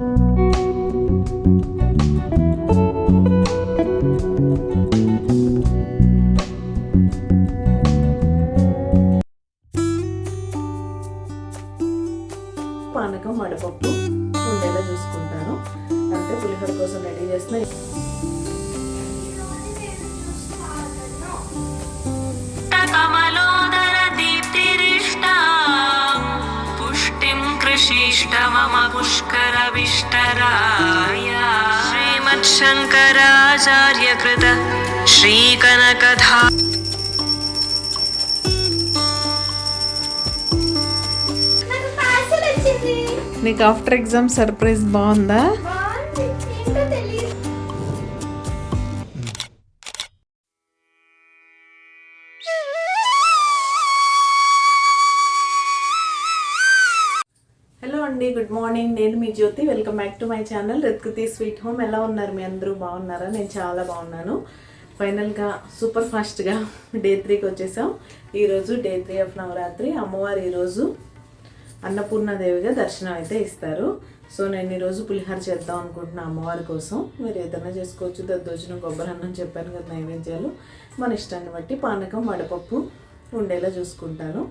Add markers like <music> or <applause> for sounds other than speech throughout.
పానకం श्रीमच्छङ्कराचार्यकृत श्रीकनकधा నాకు పార్సల్ వచ్చింది నీకు ఆఫ్టర్ ఎగ్జామ్ సర్ప్రైజ్ బాగుందా నేను మీ Jyothi welcome back to my channel Rithkruthi sweet home. ఎలా ఉన్నారు మీ అందరూ? బాగున్నారా? నేను చాలా బాగున్నాను. ఫైనల్గా సూపర్ ఫాస్ట్గా డే త్రీకి వచ్చేసాం. ఈరోజు డే త్రీ ఆఫ్ నవరాత్రి. అమ్మవారు ఈరోజు అన్నపూర్ణాదేవిగా దర్శనం అయితే ఇస్తారు. సో నేను ఈరోజు పులిహార చేద్దాం అనుకుంటున్నా అమ్మవారి కోసం. మీరు ఏదైనా చేసుకోవచ్చు. దద్దోజనం కొబ్బరి అన్నం చెప్పాను కదా నైవేద్యాలు. మన ఇష్టాన్ని బట్టి పానకం వడపప్పు ఉండేలా చూసుకుంటాను.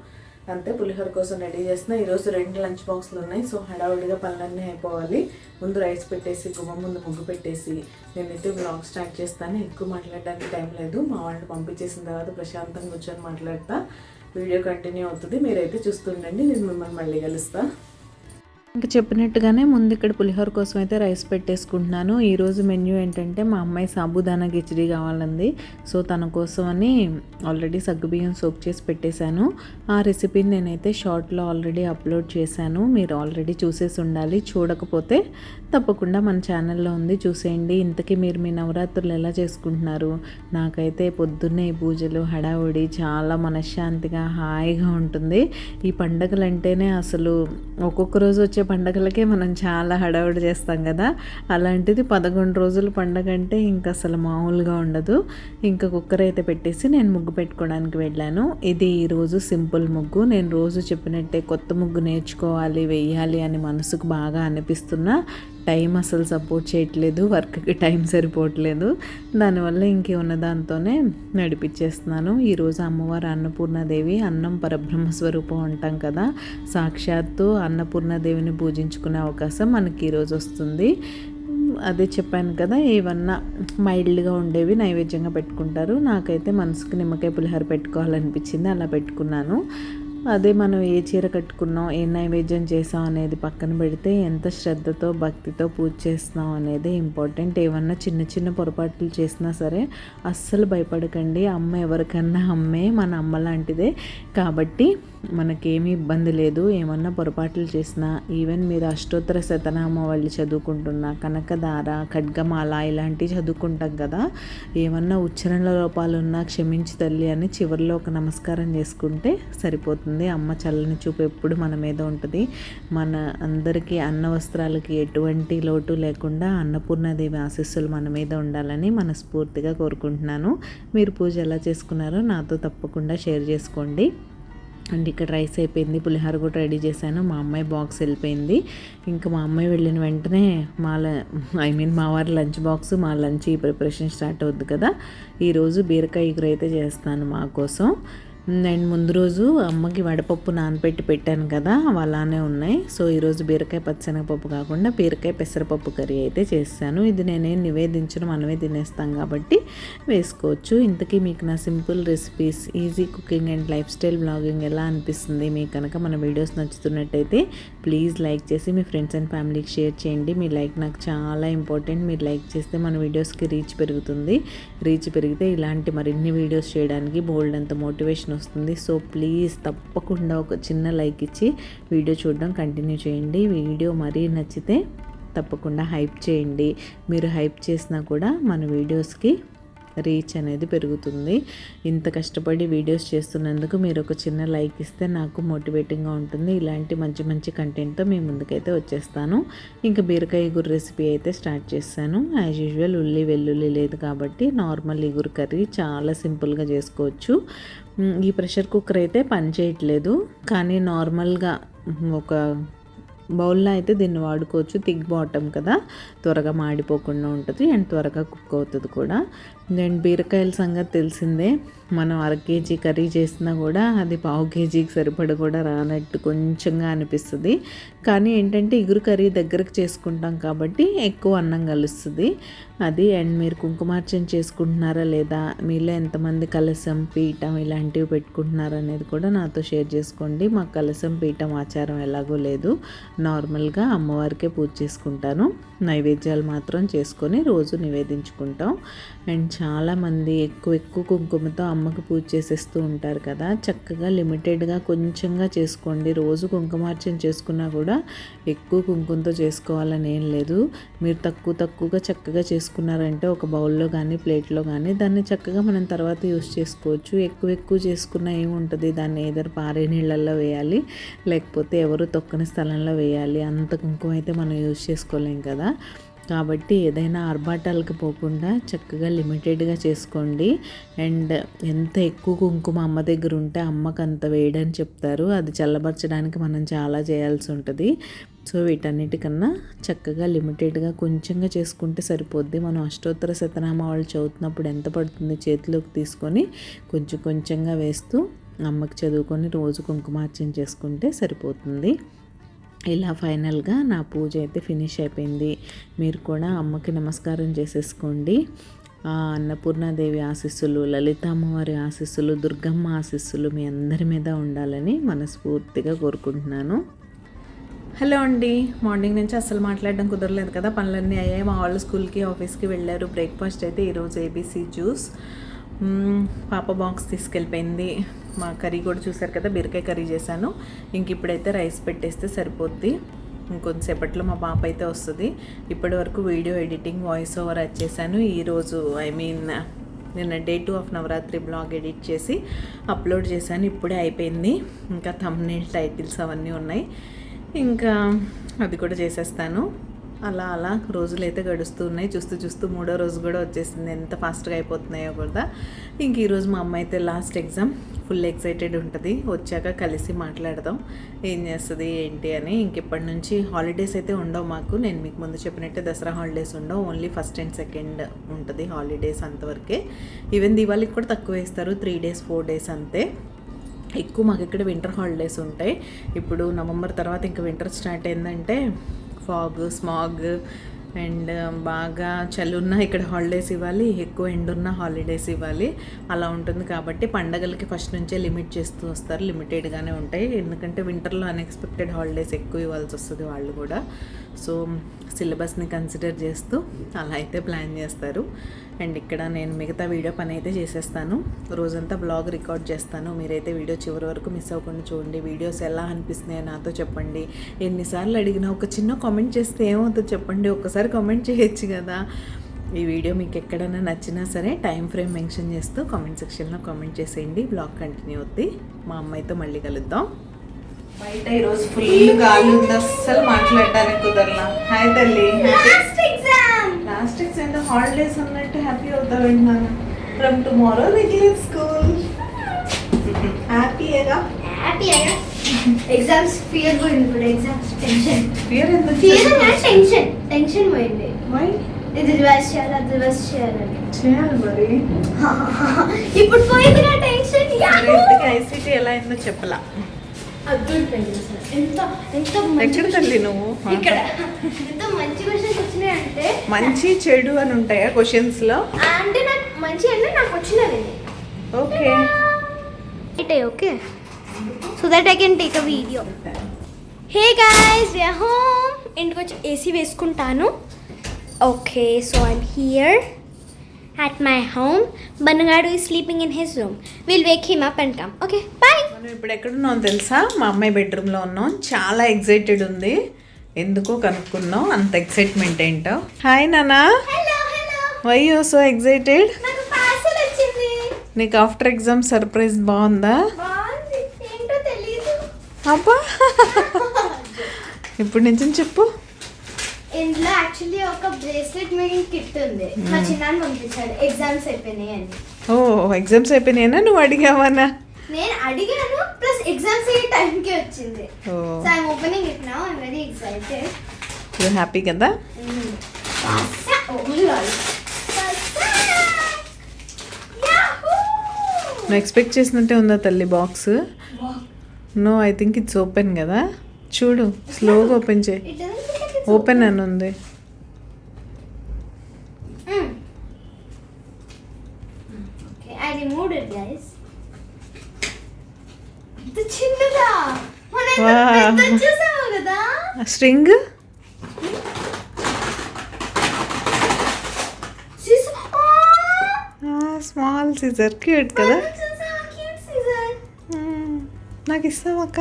అంతే పులిహోర కోసం రెడీ చేసిన ఈరోజు రెండు లంచ్ బాక్స్లు ఉన్నాయి సో హడావుడిగా పనులన్నీ అయిపోవాలి. ముందు రైస్ పెట్టేసి గుమ్మ ముందు ముగ్గు పెట్టేసి నేనైతే బ్లాగ్ స్టార్ట్ చేస్తాను. ఎక్కువ మాట్లాడడానికి టైం లేదు. మా వాళ్ళని పంపించేసిన తర్వాత ప్రశాంతంగా కూర్చొని మాట్లాడతా. వీడియో కంటిన్యూ అవుతుంది. మీరైతే చూస్తుండండి నేను మిమ్మల్ని మళ్ళీ కలుస్తాను ఇంకా చెప్పినట్టుగానే ముందు ఇక్కడ పులిహోర కోసం అయితే రైస్ పెట్టేసుకుంటున్నాను. ఈరోజు మెన్యూ ఏంటంటే మా అమ్మాయి సాబుదానా కిచడీ కావాలంది. సో తన కోసం అని ఆల్రెడీ సగ్గుబియ్యం సోక్ చేసి పెట్టేశాను. ఆ రెసిపీని నేనైతే షార్ట్లో ఆల్రెడీ అప్లోడ్ చేశాను. మీరు ఆల్రెడీ చూసేసి ఉండాలి. చూడకపోతే తప్పకుండా మన ఛానల్లో ఉంది. చూసేయండి. ఇంతకీ మీరు మీ నవరాత్రులు ఎలా చేసుకుంటున్నారు? నాకైతే పొద్దున్నే ఈ పూజలు హడావుడి చాలా మనశ్శాంతిగా హాయిగా ఉంటుంది. ఈ పండగలంటేనే అసలు ఒక్కొక్క రోజు వచ్చే పండగలకే మనం చాలా హడావుడి చేస్తాం కదా. అలాంటిది పదకొండు రోజుల పండగ అంటే ఇంకా అసలు మామూలుగా ఉండదు. ఇంకా కుక్కర్ అయితే పెట్టేసి నేను ముగ్గు పెట్టుకోవడానికి వెళ్ళాను. ఇది ఈరోజు సింపుల్ ముగ్గు. నేను రోజు చెప్పినట్టే కొత్త ముగ్గు నేర్చుకోవాలి వెయ్యాలి అని మనసుకు బాగా అనిపిస్తున్నా. టైం అసలు సపోర్ట్ చేయట్లేదు వర్క్కి టైం సరిపోవట్లేదు. దానివల్ల ఇంకేమున్న దాంతోనే నడిపించేస్తున్నాను ఈరోజు అమ్మవారు అన్నపూర్ణాదేవి అన్నం పరబ్రహ్మ స్వరూపం అంటాం కదా సాక్షాత్తు అన్నపూర్ణాదేవిని పూజించుకునే అవకాశం మనకి ఈరోజు వస్తుంది. అదే చెప్పాను కదా ఏమన్నా మైల్డ్గా ఉండేవి నైవేద్యంగా పెట్టుకుంటారు. నాకైతే మనసుకు నిమ్మకాయ పులిహోర పెట్టుకోవాలనిపించింది అలా పెట్టుకున్నాను. అదే మనం ఏ చీర కట్టుకున్నాం ఏ నైవేద్యం చేసాం అనేది పక్కన పెడితే ఎంత శ్రద్ధతో భక్తితో పూజ చేస్తున్నాం అనేది ఇంపార్టెంట్ ఏమన్నా చిన్న చిన్న పొరపాట్లు చేసినా సరే అస్సలు భయపడకండి. అమ్మ ఎవరికన్నా అమ్మే మన అమ్మ లాంటిదే. కాబట్టి మనకేమీ ఇబ్బంది లేదు. ఏమన్నా పొరపాట్లు చేసినా ఈవెన్ మీరు అష్టోత్తర శతనామ వాళ్ళు చదువుకుంటున్నా కనకదార ఖడ్గమాల ఇలాంటివి చదువుకుంటాం కదా. ఏమన్నా ఉచ్చరణ లోపాలు ఉన్నా క్షమించి తల్లి అని చివరిలో ఒక నమస్కారం చేసుకుంటే సరిపోతుంది. అమ్మ చల్లని చూపు ఎప్పుడు మన మీద ఉంటుంది. మన అందరికీ అన్న వస్త్రాలకి ఎటువంటి లోటు లేకుండా అన్నపూర్ణదేవి ఆశీస్సులు మన మీద ఉండాలని మనస్ఫూర్తిగా కోరుకుంటున్నాను. మీరు పూజ ఎలా చేసుకున్నారో నాతో తప్పకుండా షేర్ చేసుకోండి. అండ్ ఇక్కడ రైస్ అయిపోయింది. పులిహోర కూడా రెడీ చేశాను. మా అమ్మాయి బాక్స్ వెళ్ళిపోయింది. ఇంకా మా అమ్మాయి వెళ్ళిన వెంటనే మా ఐ మీన్ మా వారి లంచ్ బాక్స్ మా లంచ్ ఈ ప్రిపరేషన్ స్టార్ట్ అవుద్ది కదా. ఈరోజు బీరకాయ ఇగురు అయితే చేస్తాను మా కోసం. అండ్ ముందు రోజు అమ్మకి వడపప్పు నానబెట్టి పెట్టాను కదా అవి అలానే ఉన్నాయి. సో ఈరోజు బీరకాయ పచ్చనగపప్పు కాకుండా బీరకాయ పెసరపప్పు కర్రీ అయితే చేశాను. ఇది నేనేం నివేదించను మనమే తినేస్తాం కాబట్టి వేసుకోవచ్చు. ఇంతకీ మీకు నా simple recipes easy cooking and lifestyle blogging ఎలా అనిపిస్తుంది మీకు కనుక మన వీడియోస్ నచ్చుతున్నట్టయితే ప్లీజ్ లైక్ చేసి మీ ఫ్రెండ్స్ అండ్ ఫ్యామిలీకి షేర్ చేయండి. మీ లైక్ నాకు చాలా ఇంపార్టెంట్. మీరు లైక్ చేస్తే మన వీడియోస్కి రీచ్ పెరుగుతుంది. రీచ్ పెరిగితే ఇలాంటి మరిన్ని వీడియోస్ చేయడానికి బోల్డ్ అంత మోటివేషన్ వస్తుంది. సో ప్లీజ్ తప్పకుండా ఒక చిన్న లైక్ ఇచ్చి వీడియో చూడడం కంటిన్యూ చేయండి. వీడియో మరీ నచ్చితే తప్పకుండా హైప్ చేయండి. మీరు హైప్ చేసినా కూడా మన వీడియోస్కి రీచ్ అనేది పెరుగుతుంది. ఇంత కష్టపడి వీడియోస్ చేస్తున్నందుకు మీరు ఒక చిన్న లైక్ ఇస్తే నాకు మోటివేటింగ్గా ఉంటుంది. ఇలాంటి మంచి మంచి కంటెంట్తో మీ ముందుకైతే వచ్చేస్తాను. ఇంకా బీరకాయ ఇగురు రెసిపీ అయితే స్టార్ట్ చేశాను యాజ్ యూజువల్ ఉల్లి వెల్లుల్లి లేదు కాబట్టి నార్మల్ ఇగురు కర్రీ చాలా సింపుల్గా చేసుకోవచ్చు. ఈ ప్రెషర్ కుక్కర్ అయితే పనిచేయట్లేదు కానీ నార్మల్గా ఒక బౌల్లో అయితే దీన్ని వాడుకోవచ్చు థిక్ బాటమ్ కదా. త్వరగా మాడిపోకుండా ఉంటుంది అండ్ త్వరగా కుక్ అవుతుంది కూడా. అండ్ బీరకాయల సంగతి తెలిసిందే. మనం అర కేజీ కర్రీ చేసినా కూడా అది పావు కేజీకి సరిపడ కూడా రానట్టు కొంచెంగా అనిపిస్తుంది. కానీ ఏంటంటే ఇగురు కర్రీ దగ్గరకు చేసుకుంటాం కాబట్టి ఎక్కువ అన్నం కలుస్తుంది. అది అండ్ మీరు కుంకుమార్చన చేసుకుంటున్నారా లేదా మీలో ఎంతమంది కలసం పీఠం ఇలాంటివి పెట్టుకుంటున్నారా అనేది కూడా నాతో షేర్ చేసుకోండి. మాకు కలసం పీఠం ఆచారం ఎలాగో లేదు. నార్మల్గా అమ్మవారికే పూజ చేసుకుంటాను. నైవేద్యాలు మాత్రం చేసుకొని రోజు నివేదించుకుంటాం. అండ్ చాలామంది ఎక్కువ ఎక్కువ కుంకుమతో అమ్మకి పూజ చేసేస్తూ ఉంటారు కదా చక్కగా లిమిటెడ్గా కొంచెంగా చేసుకోండి. రోజు కుంకుమార్చన చేసుకున్నా కూడా ఎక్కువ కుంకుమతో చేసుకోవాలని ఏం లేదు. మీరు తక్కువ తక్కువగా చక్కగా చేసుకున్నారంటే ఒక బౌల్లో కానీ ప్లేట్లో కానీ దాన్ని చక్కగా మనం తర్వాత యూస్ చేసుకోవచ్చు. ఎక్కువ ఎక్కువ చేసుకున్న ఏముంటుంది దాన్ని ఏదైనా పారే నీళ్ళల్లో వేయాలి లేకపోతే ఎవరు తొక్కని స్థలంలో వేయాలి. అంత కుంకుమ అయితే మనం యూస్ చేసుకోలేం కదా. కాబట్టి ఏదైనా ఆర్భాటాలకు పోకుండా చక్కగా లిమిటెడ్గా చేసుకోండి. అండ్ ఎంత ఎక్కువ కుంకుమ అమ్మ దగ్గర ఉంటే అమ్మకు అంత వేయడని చెప్తారు. అది చల్లబరచడానికి మనం చాలా చేయాల్సి ఉంటుంది. సో వీటన్నిటికన్నా చక్కగా లిమిటెడ్గా కొంచెంగా చేసుకుంటే సరిపోద్ది. మనం అష్టోత్తర శతనామ వాళ్ళు చదువుతున్నప్పుడు ఎంత పడుతుంది చేతిలోకి తీసుకొని కొంచెం కొంచెంగా వేస్తూ అమ్మకి చదువుకొని రోజు కుంకుమార్చన చేసుకుంటే సరిపోతుంది. ఇలా ఫైనల్గా నా పూజ అయితే ఫినిష్ అయిపోయింది. మీరు కూడా అమ్మకి నమస్కారం చేసేసుకోండి. అన్నపూర్ణాదేవి ఆశీస్సులు లలితమ్మవారి ఆశీస్సులు దుర్గమ్మ ఆశీస్సులు మీ అందరి మీద ఉండాలని మనస్ఫూర్తిగా కోరుకుంటున్నాను. హలో అండి. మార్నింగ్ నుంచి అసలు మాట్లాడడం కుదరలేదు కదా. పనులన్నీ అయ్యాయి. మా వాళ్ళు స్కూల్కి ఆఫీస్కి వెళ్ళారు. బ్రేక్ఫాస్ట్ అయితే ఈరోజు ఏబీసీ జ్యూస్. పాప బాక్స్ తీసుకెళ్ళిపోయింది. మా కర్రీ కూడా చూసారు కదా బీరకాయ కర్రీ చేశాను. ఇంక ఇప్పుడైతే రైస్ పెట్టేస్తే సరిపోద్ది. ఇంకొంతసేపట్లో మా పాప అయితే వస్తుంది. ఇప్పటి వరకు వీడియో ఎడిటింగ్ వాయిస్ ఓవర్ వచ్చేసాను ఈరోజు ఐ మీన్ నిన్న day two of Navratri blog edit చేసి అప్లోడ్ చేశాను. ఇప్పుడే అయిపోయింది. ఇంకా థంబ్నైల్ టైటిల్స్ అవన్నీ ఉన్నాయి. ఇంకా అది కూడా చేసేస్తాను. అలా అలా రోజులు అయితే గడుస్తున్నాయి చూస్తూ చూస్తూ మూడో రోజు కూడా వచ్చేసింది. ఎంత ఫాస్ట్గా అయిపోతున్నాయో కూడా. ఇంక ఈరోజు మా అమ్మ అయితే లాస్ట్ ఎగ్జామ్. ఫుల్ ఎక్సైటెడ్ ఉంటుంది. వచ్చాక కలిసి మాట్లాడదాం. ఏం చేస్తుంది ఏంటి అని. ఇంక ఇప్పటి నుంచి హాలిడేస్ అయితే ఉండవు మాకు. నేను మీకు ముందు చెప్పినట్టే దసరా హాలిడేస్ ఉండవు. ఓన్లీ ఫస్ట్ అండ్ సెకండ్ ఉంటుంది హాలిడేస్ అంతవరకే. ఈవెన్ దివాళీకి కూడా తక్కువ వేస్తారు. త్రీ డేస్ ఫోర్ డేస్ అంతే. ఎక్కువ మాకు ఇక్కడ వింటర్ హాలిడేస్ ఉంటాయి. ఇప్పుడు నవంబర్ తర్వాత ఇంకా వింటర్ స్టార్ట్ అయిందంటే ఫాగ్ స్మాగ్ అండ్ um, బాగా చలున్న ఇక్కడ హాలిడేస్ ఇవ్వాలి ఎక్కువ ఎండున్న హాలిడేస్ ఇవ్వాలి. అలా ఉంటుంది కాబట్టి పండగలకి ఫస్ట్ నుంచే లిమిట్ చేస్తూ వస్తారు లిమిటెడ్గానే ఉంటాయి. ఎందుకంటే వింటర్లో అన్ఎక్స్పెక్టెడ్ హాలిడేస్ ఎక్కువ ఇవ్వాల్సి వస్తుంది వాళ్ళు కూడా. సో సిలబస్ని కన్సిడర్ చేస్తూ అలా అయితే ప్లాన్ చేస్తారు. అండ్ ఇక్కడ నేను మిగతా వీడియో పని అయితే చేసేస్తాను. రోజంతా బ్లాగ్ రికార్డ్ చేస్తాను. మీరైతే వీడియో చివరి వరకు మిస్ అవ్వకుండా చూడండి. వీడియోస్ ఎలా అనిపిస్తున్నాయో నాతో చెప్పండి. ఎన్నిసార్లు అడిగినా ఒక చిన్న కామెంట్ చేస్తే ఏమవుతుందో చెప్పండి. ఒక్కసారి కామెంట్ చేయొచ్చు కదా. ఈ వీడియో మీకు ఎక్కడైనా నచ్చినా సరే టైం ఫ్రేమ్ మెన్షన్ చేస్తూ కామెంట్ సెక్షన్లో కామెంట్ చేసేయండి. బ్లాగ్ కంటిన్యూ అవుద్ది. మా అమ్మాయితో మళ్ళీ కలుద్దాం. బయట ఈరోజు ఫుల్ గాలి ఉంది అస్సలు మాట్లాడడానికి కుదరలా. హాయ్ తల్లి లాస్ట్ ఎగ్జామ్ హాలిడేస్ ఉన్నట్టు హ్యాపీ అవుతా వింటున్నాను ఫ్రమ్ టుమారో రెగ్యులర్ స్కూల్ హ్యాపీయేగా హ్యాపీగా ఎగ్జామ్స్ ఫియర్ పోయింది ఇప్పుడు ఎగ్జామ్స్ టెన్షన్ ఫియర్ ఎందుకు ఫియర్ టెన్షన్ టెన్షన్ పోయింది. Why? ఇది రివర్స్ చేయాలి అది రివర్స్ చేయాలని చేయాలి మరి. <laughs> ఇప్పుడు పోయింది నా టెన్షన్ ఐసీటీ ఎలా అయిందో చెప్పలా. ఎంత ఎంత మంచి ఎక్కడ తల్లి నువ్వు? ఇక్కడ. ఎంత మంచి క్వశ్చన్స్ వచ్చినాయంటే మంచి చెడు అని ఉంటాయా క్వశ్చన్స్లో అంటే నాకు మంచి అంటే నాకు వచ్చినవి. ఓకే. అయితే okay. So that I can take a video hey guys we are home ఇంటికి వచ్చి ఏసీ వేసుకుంటాను. Okay so I'm here at my home బన్నగాడు ఈ sleeping in his room will wake up and come okay bye మనం ఇప్పుడు ఎక్కడున్నాం తెలుసా? మా అమ్మాయి బెడ్రూమ్లో ఉన్నాం. చాలా ఎక్సైటెడ్ ఉంది. ఎందుకో కనుక్కున్నాం. అంత ఎక్సైట్మెంట్ ఏంటో. హాయ్ నానా. వై యూ సో ఎక్సైటెడ్ నాకు ఆఫ్టర్ ఎగ్జామ్ సర్ప్రైజ్ బాగుందా? అబ్బా. ఇప్పుడు నిజం చెప్పు. ఇందులో యాక్చువల్లీ ఒక బ్రేస్లెట్ మేకింగ్ కిట్ ఉంది. మా చిన్నాన్ని పంపించాడు. ఎగ్జామ్స్ అయిపోయినాయి అని. ఓ ఎగ్జామ్స్ అయిపోయినాయనా? నువ్వు అడిగావానా నేను అడిగాను ప్లస్ ఎగ్జామ్స్ ఈ టైంకి వచ్చింది. So I'm opening it now I'm very excited you happy కదా? Oh lol. Yahoo! నువ్వు ఎక్స్పెక్ట్ చేసినట్టే ఉందా తల్లి box no I think it's open కదా? చూడు స్లోగా ఓపెన్ చేయి. ఓపెన్ అని ఉంది. స్ట్రింగ్! స్మాల్ సీజర్ క్యూట్ కదా. నాకు ఇస్తాం అక్క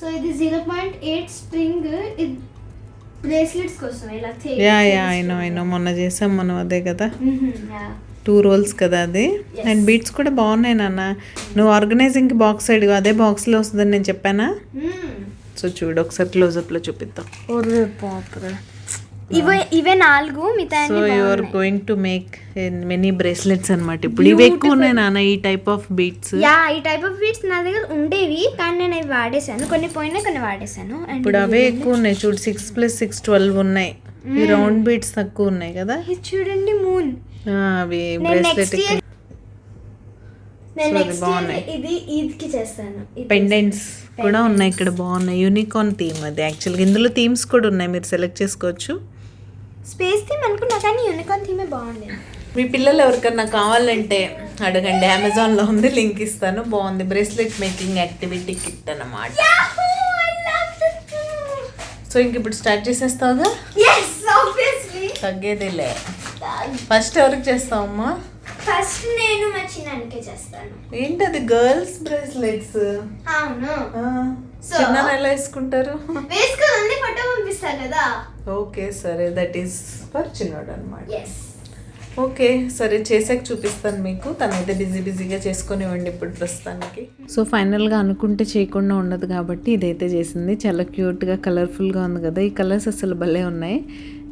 సో ఇది జీరో పాయింట్ ఎయిట్ స్ప్రింగ్ ఇది బ్రేస్లెట్స్ కోసం ఇలా యా యా అయినో అయినో మొన్న చేసాం మనం అదే కదా. టూ రోల్స్ కదా అది. అండ్ బీట్స్ కూడా బాగున్నాయి నాన్న. నువ్వు ఆర్గనైజింగ్కి బాక్స్ అడిగా అదే బాక్స్లో వస్తుందని నేను చెప్పానా? Mm. సో చూడు ఒకసారి క్లోజప్లో చూపిద్దాం. ఇవే ఇవే నాలుగు మిగతా so you are going to make many bracelets అన్నమాట. ఇప్పుడు ఇవి ఎక్కువ ఉన్నాయి నాన్న ఈ టైప్ ఆఫ్ బీట్స్ యా ఈ టైప్ ఆఫ్ బీట్స్ నా దగ్గర ఉండేవి కానీ నేను అవి వాడేసాను కొన్ని పోయినాయి కొన్ని వాడేసాను అండ్ ఇప్పుడు అవే ఎక్కువ ఉన్నాయి. చూడు సిక్స్ ప్లస్ సిక్స్ ట్వెల్వ్ ఉన్నాయి. ఈ రౌండ్ బీట్స్ తక్కువ ఉన్నాయి కదా? ఇది చూడండి మూన్ అవి బ్రేస్లెట్ ఇది ఈద్కి చేస్తాను. పెండెంట్స్ కూడా ఉన్నాయి ఇక్కడ బాగున్నాయి. యూనికార్న్ థీమ్ అది యాక్చువల్గా ఇందులో థీమ్స్ కూడా ఉన్నాయి మీరు సెలెక్ట్ చేసుకోవచ్చు. స్పేస్ థీమ్ అనుకున్నా కానీ యూనికార్న్ థీమే బాగుండేది. మీ పిల్లలు ఎవరికన్నా కావాలంటే అడగండి. అమెజాన్లో ఉంది లింక్ ఇస్తాను. బాగుంది. బ్రేస్లెట్ మేకింగ్ యాక్టివిటీ కిట్ అన్నమాట. సో ఇంక ఇప్పుడు స్టార్ట్ చేసేస్తావుగా? తగ్గేదేలే. ఫస్ట్ ఎవరికి చేస్తావమ్మా ఫస్ట్ నేను మా చిన్నానికే చేస్తాను. ఏంటి అది గర్ల్స్ బ్రేస్లెట్స్? అవును? చిన్న ఎలా వేసుకుంటారు? వేసుకొని ఫోటో పంపిస్తా కదా. ఓకే సరే దట్ ఈస్ ఫర్ చిన్నోడు అనమాట ఓకే సరే చేసాక చూపిస్తాను మీకు. తనైతే బిజీ బిజీగా చేసుకొని ఇవ్వండి ఇప్పుడు ప్రస్తుతానికి. సో ఫైనల్గా అనుకుంటే చేయకుండా ఉండదు కాబట్టి ఇదైతే చేసింది. చాలా క్యూట్గా కలర్ఫుల్గా ఉంది కదా. ఈ కలర్స్ అసలు భలే ఉన్నాయి.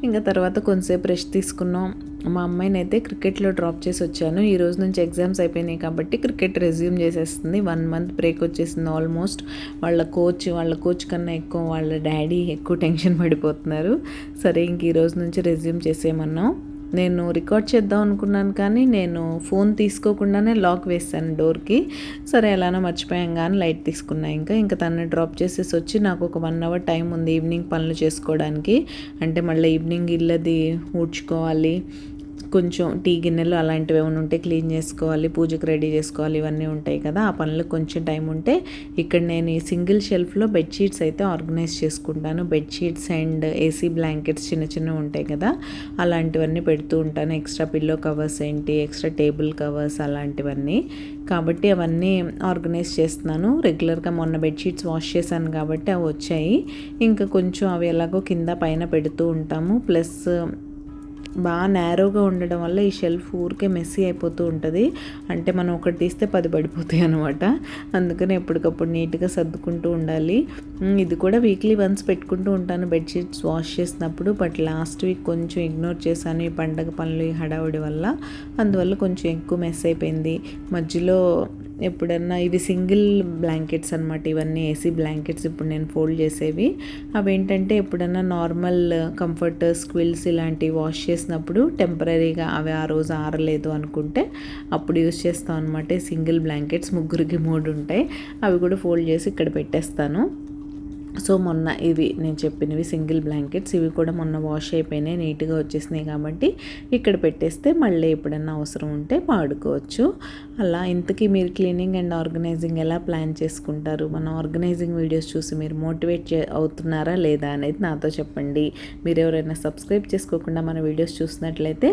ఇంకా తర్వాత కొంతసేపు రెస్ట్ తీసుకున్నాం. మా అమ్మాయిని అయితే క్రికెట్లో డ్రాప్ చేసి వచ్చాను. ఈ రోజు నుంచి ఎగ్జామ్స్ అయిపోయినాయి కాబట్టి క్రికెట్ రెజ్యూమ్ చేసేస్తుంది. వన్ మంత్ బ్రేక్ వచ్చేసింది ఆల్మోస్ట్ వాళ్ళ కోచ్ వాళ్ళ కోచ్ కన్నా ఎక్కువ వాళ్ళ డాడీ ఎక్కువ టెన్షన్ పడిపోతున్నారు. సరే ఇంక ఈ రోజు నుంచి రెజ్యూమ్ చేసేయమన్నాం. నేను రికార్డ్ చేద్దాం అనుకున్నాను కానీ నేను ఫోన్ తీసుకోకుండానే లాక్ వేసాను డోర్కి. సరే ఎలానో మర్చిపోయాం కానీ లైట్ తీసుకున్నా ఇంకా. ఇంకా తనని డ్రాప్ చేసేసి వచ్చి నాకు ఒక వన్ అవర్ టైం ఉంది ఈవినింగ్ పనులు చేసుకోవడానికి. అంటే మళ్ళీ ఈవినింగ్ ఇల్లది ఊడ్చుకోవాలి కొంచెం టీ గిన్నెలు అలాంటివి ఏమైనా ఉంటే క్లీన్ చేసుకోవాలి పూజకి రెడీ చేసుకోవాలి ఇవన్నీ ఉంటాయి కదా. ఆ పనులకు కొంచెం టైం ఉంటే ఇక్కడ నేను ఈ సింగిల్ షెల్ఫ్లో బెడ్షీట్స్ అయితే ఆర్గనైజ్ చేసుకుంటాను. బెడ్షీట్స్ అండ్ ఏసీ బ్లాంకెట్స్ చిన్న చిన్నవి ఉంటాయి కదా అలాంటివన్నీ పెడుతూ ఉంటాను. ఎక్స్ట్రా పిల్లో కవర్స్ ఏంటి ఎక్స్ట్రా టేబుల్ కవర్స్ అలాంటివన్నీ. కాబట్టి అవన్నీ ఆర్గనైజ్ చేస్తున్నాను. రెగ్యులర్గా మొన్న బెడ్షీట్స్ వాష్ చేశాను కాబట్టి అవి వచ్చాయి. ఇంకా కొంచెం అవి ఎలాగో కింద పైన పెడుతూ ఉంటాము. ప్లస్ బాగా నేరోగా ఉండడం వల్ల ఈ షెల్ఫ్ ఊరికే మెస్సీ అయిపోతూ ఉంటుంది. అంటే మనం ఒకటి తీస్తే పది పడిపోతాయి అనమాట అందుకని ఎప్పటికప్పుడు నీట్గా సర్దుకుంటూ ఉండాలి. ఇది కూడా వీక్లీ వన్స్ పెట్టుకుంటూ ఉంటాను. బెడ్షీట్స్ వాష్ చేసినప్పుడు బట్ లాస్ట్ వీక్ కొంచెం ఇగ్నోర్ చేశాను ఈ పండగ పనులు ఈ హడావుడి వల్ల. అందువల్ల కొంచెం ఎక్కువ మెస్ అయిపోయింది. మధ్యలో ఎప్పుడన్నా ఇవి సింగిల్ బ్లాంకెట్స్ అనమాట ఇవన్నీ ఏసీ బ్లాంకెట్స్ ఇప్పుడు నేను ఫోల్డ్ చేసేవి. అవేంటంటే ఎప్పుడన్నా నార్మల్ కంఫర్టర్స్ క్విల్స్ ఇలాంటివి వాష్ చేసినప్పుడు టెంపరీగా అవి ఆ రోజు ఆరలేదు అనుకుంటే అప్పుడు యూస్ చేస్తాం అనమాట సింగిల్ బ్లాంకెట్స్ ముగ్గురికి మూడు ఉంటాయి. అవి కూడా ఫోల్డ్ చేసి ఇక్కడ పెట్టేస్తాను. సో మొన్న ఇవి నేను చెప్పినవి సింగిల్ బ్లాంకెట్స్ ఇవి కూడా మొన్న వాష్ అయిపోయినాయి నీట్గా వచ్చేసినాయి కాబట్టి ఇక్కడ పెట్టేస్తే మళ్ళీ ఎప్పుడన్నా అవసరం ఉంటే వాడుకోవచ్చు. అలా ఇంతకీ మీరు క్లీనింగ్ అండ్ ఆర్గనైజింగ్ ఎలా ప్లాన్ చేసుకుంటారు? మన ఆర్గనైజింగ్ వీడియోస్ చూసి మీరు మోటివేట్ చే అవుతున్నారా లేదా అనేది నాతో చెప్పండి. మీరు ఎవరైనా సబ్స్క్రైబ్ చేసుకోకుండా మన వీడియోస్ చూసినట్లయితే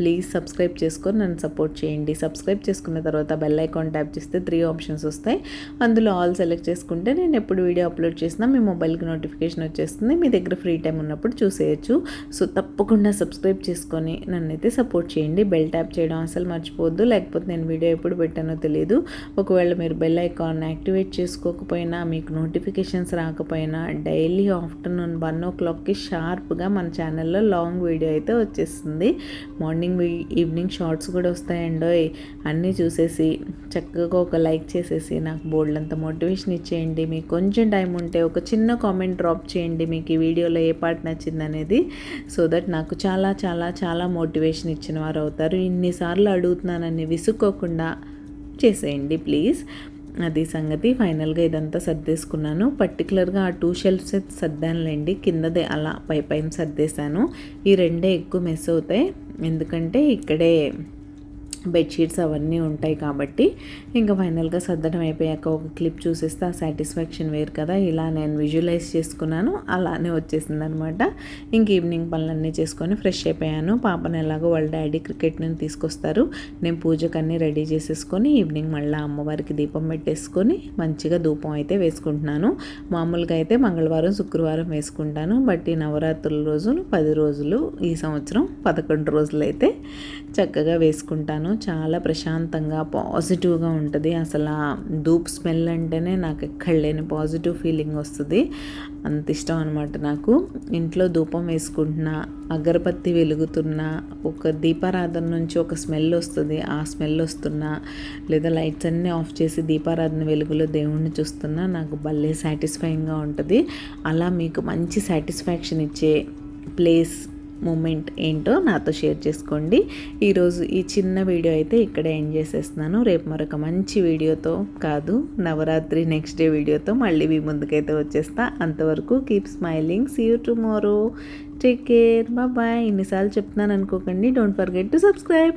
ప్లీజ్ సబ్స్క్రైబ్ చేసుకొని నన్ను సపోర్ట్ చేయండి. సబ్స్క్రైబ్ చేసుకున్న తర్వాత బెల్ ఐకాన్ ట్యాప్ చేస్తే త్రీ ఆప్షన్స్ వస్తాయి. అందులో ఆల్ సెలెక్ట్ చేసుకుంటే నేను ఎప్పుడు వీడియో అప్లోడ్ చేసినా మీ మొబైల్కి నోటిఫికేషన్ వచ్చేస్తుంది. మీ దగ్గర ఫ్రీ టైం ఉన్నప్పుడు చూసేయచ్చు. సో తప్పకుండా సబ్స్క్రైబ్ చేసుకొని నన్ను అయితే సపోర్ట్ చేయండి. బెల్ ట్యాప్ చేయడం అసలు మర్చిపోవద్దు. లేకపోతే నేను వీడియో ఎప్పుడు పెట్టానో తెలియదు. ఒకవేళ మీరు బెల్ ఐకాన్ యాక్టివేట్ చేసుకోకపోయినా మీకు నోటిఫికేషన్స్ రాకపోయినా డైలీ ఆఫ్టర్నూన్ వన్ ఓ క్లాక్కి షార్ప్గా మన ఛానల్లో లాంగ్ వీడియో అయితే వచ్చేస్తుంది. మార్నింగ్ ఈవినింగ్ ఈవినింగ్ షార్ట్స్ కూడా వస్తాయండో అన్నీ చూసేసి చక్కగా ఒక లైక్ చేసేసి నాకు బోల్డ్ అంత మోటివేషన్ ఇచ్చేయండి. మీకు కొంచెం టైం ఉంటే ఒక చిన్న కామెంట్ డ్రాప్ చేయండి మీకు ఈ వీడియోలో ఏ పార్ట్ నచ్చింది అనేది. సో దట్ నాకు చాలా చాలా చాలా మోటివేషన్ ఇచ్చిన వారు అవుతారు. ఇన్నిసార్లు అడుగుతున్నానని విసుక్కోకుండా చేసేయండి ప్లీజ్. అది సంగతి. ఫైనల్గా ఇదంతా సర్దేసుకున్నాను. పర్టికులర్గా ఆ టూ షెల్ఫ్స్ సర్దానులేండి. కిందదే అలా పై పైన సర్దేశాను. ఈ రెండే ఎక్కువ మిస్ అవుతాయి. ఎందుకంటే ఇక్కడే బెడ్షీట్స్ అవన్నీ ఉంటాయి కాబట్టి ఇంకా ఫైనల్గా సర్దడం అయిపోయాక ఒక క్లిప్ చూసేస్తే ఆ సాటిస్ఫాక్షన్ వేరు కదా. ఇలా నేను విజువలైజ్ చేసుకున్నాను అలానే వచ్చేసింది అనమాట ఇంక ఈవినింగ్ పనులన్నీ చేసుకొని ఫ్రెష్ అయిపోయాను. పాపను ఎలాగో వాళ్ళ డాడీ క్రికెట్ నుంచి తీసుకొస్తారు. నేను పూజకు అన్నీ రెడీ చేసేసుకొని ఈవినింగ్ మళ్ళీ అమ్మవారికి దీపం పెట్టేసుకొని మంచిగా ధూపం అయితే వేసుకుంటున్నాను. మామూలుగా అయితే మంగళవారం శుక్రవారం వేసుకుంటాను. బట్ ఈ నవరాత్రుల రోజులు పది రోజులు ఈ సంవత్సరం పదకొండు రోజులు అయితే చక్కగా వేసుకుంటాను. చాలా ప్రశాంతంగా పాజిటివ్గా ఉంటుంది. అసలు ఆ ధూప్ స్మెల్ అంటేనే నాకు ఎక్కడ లేని పాజిటివ్ ఫీలింగ్ వస్తుంది. అంత ఇష్టం అనమాట నాకు. ఇంట్లో ధూపం వేసుకుంటున్నా అగరబత్తి వెలుగుతున్నా ఒక దీపారాధన నుంచి ఒక స్మెల్ వస్తుంది. ఆ స్మెల్ వస్తున్నా లేదా లైట్స్ అన్నీ ఆఫ్ చేసి దీపారాధన వెలుగులో దేవుణ్ణి చూస్తున్నా నాకు భలే సాటిస్ఫైయింగ్గా ఉంటుంది. అలా మీకు మంచి సాటిస్ఫాక్షన్ ఇచ్చే ప్లేస్ మూమెంట్ ఏంటో నాతో షేర్ చేసుకోండి. ఈరోజు ఈ చిన్న వీడియో అయితే ఇక్కడే ఎండ్ చేసేస్తున్నాను. రేపు మరొక మంచి వీడియోతో కాదు నవరాత్రి నెక్స్ట్ డే వీడియోతో మళ్ళీ మీ ముందుకైతే వచ్చేస్తా. అంతవరకు keep smiling see you tomorrow take care bye ఇన్నిసార్లు చెప్తున్నాను అనుకోకండి. Don't forget to subscribe